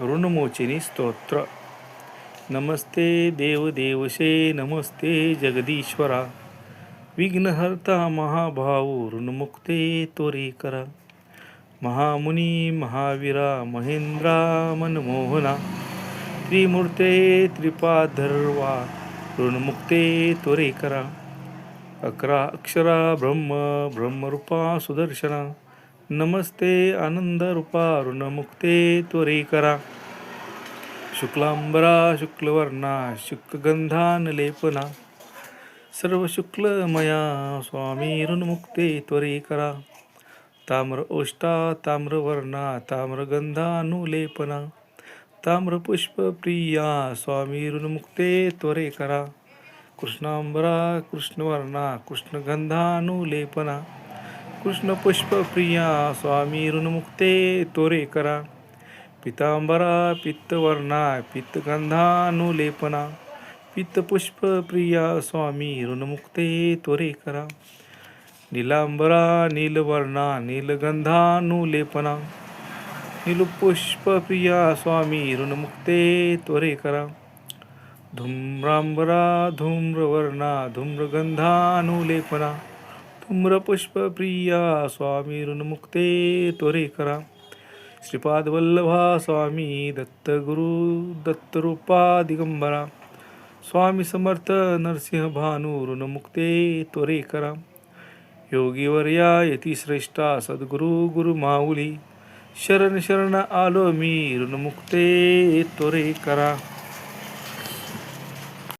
ऋणमोचिनी स्तोत्र। नमस्ते देवदेवशे नमस्ते जगदीश्वरा। विघ्नहर्ता महाभाऊ ऋणमुक्ते त्वरे करा महामुनी, महावीरा, महेंद्रा, मनमोहना। त्रिमूर्ते, त्रिपाधर्वा, ऋणमुक्ते त्वरे करा अकरा अक्षरा ब्रह्म, ब्रह्मरूपा सुदर्शना। नमस्ते आनंदरूपा ऋणमुक्ते त्वरे करा। शुक्लांबरा शुक्लवर्णा शुक्लगंधान लेपना सर्व शुक्लमया स्वामी ऋणमुक्ते त्वरे करा। ताम्र ओष्टा ताम्रवर्णा ताम्रगंधानुलेपना ताम्रपुष्पप्रिया स्वामी ऋणमुक्ते त्वरे करा। कृष्णांबरा कृष्णवर्णा कृष्णगंधानुलेपना कृष्ण पुष्पप्रिया स्वामी ऋणमुक्ते तोरे करा। पितांबरा पित्तवर्णा पित्तगंधानुलेपना। पित्तपुष्पप्रिया स्वामी ऋणमुक्ते त्वरे करा। नीलांबरा नीलवर्णा नीलगंधानुलेपना। नीलपुष्पप्रिया स्वामी ऋणमुक्ते त्वरे करा। धूम्रांबरा धूम्रवर्णा धूम्रगंधानुलेपना। धूम्रपुष्पप्रिया स्वामी ऋणमुक्ते त्वरे करा। श्रीपादवल्लभा स्वामी दत्तगुरु दत्तरूपा दिगंबरा स्वामी समर्थ नरसिंह भानु ऋणमुक्ते त्वरे करा। योगीवर्या यतिश्रेष्ठा सद्गुरु गुरु माऊली। शरण शरण आलो मी ऋणमुक्ते त्वरे करा।